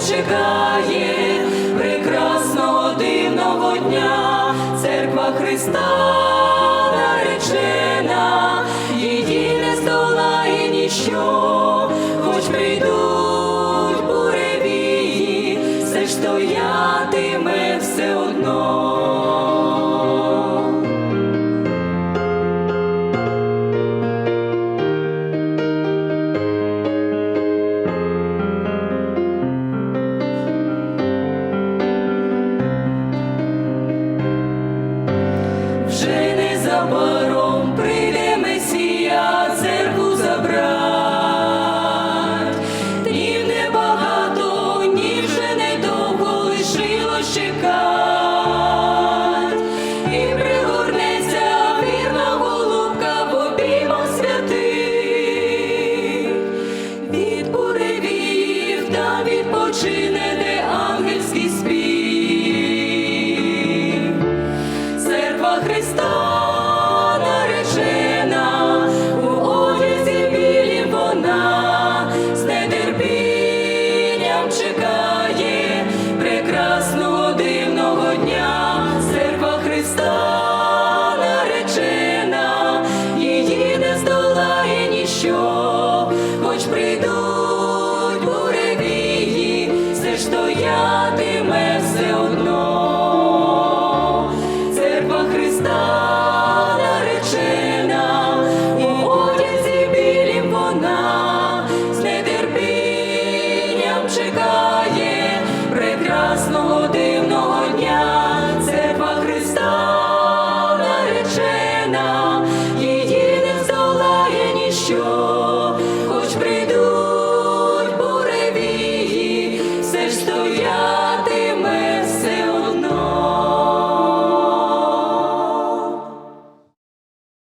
чекає прекрасного дивного дня, церква Христа. відпочине, де ангельський спів, церква Христа наречена, у одязі білі вона з нетерпінням чекає прекрасного дивного дня. ти мене.